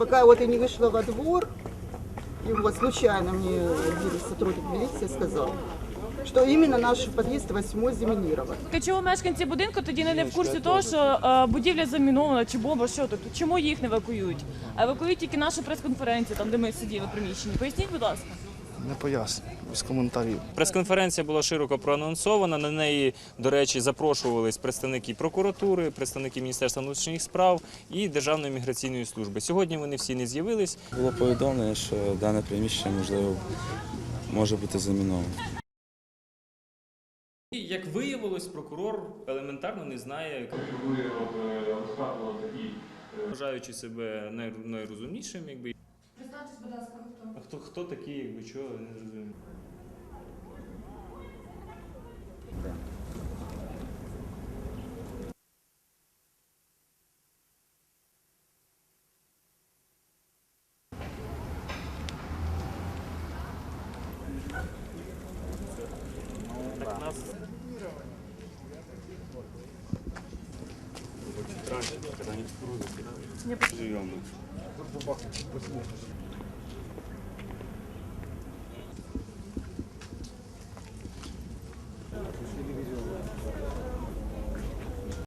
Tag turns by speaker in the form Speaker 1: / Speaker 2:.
Speaker 1: Пока вот я не вышла во двор, и вот случайно мне один сотрудник милиции сказал, що іменно наш під'їзд восьмой замінірований.
Speaker 2: Чому мешканці будинку тоді не в курсі того, що е, будівля замінована чи бомба, що тут? Чому їх не евакуюють? А евакуюють тільки нашу прес-конференцію, там де ми сиділи в приміщенні. Поясніть, будь ласка.
Speaker 3: Не пояснюю, без коментарів.
Speaker 4: Прес-конференція була широко проанонсована. На неї, до речі, запрошувались представники прокуратури, представники Міністерства внутрішніх справ і Державної міграційної служби. Сьогодні вони всі не з'явились.
Speaker 5: Було повідомлено, що дане приміщення можливо може бути заміноване.
Speaker 4: І як виявилось, прокурор елементарно не знає, вважаючи себе найрозумнішим, якби.
Speaker 2: будь ласка, хто?
Speaker 4: А хто, хто такі, якби чого, не зрозуміло. Так нас...
Speaker 2: Очень
Speaker 4: посмотришь.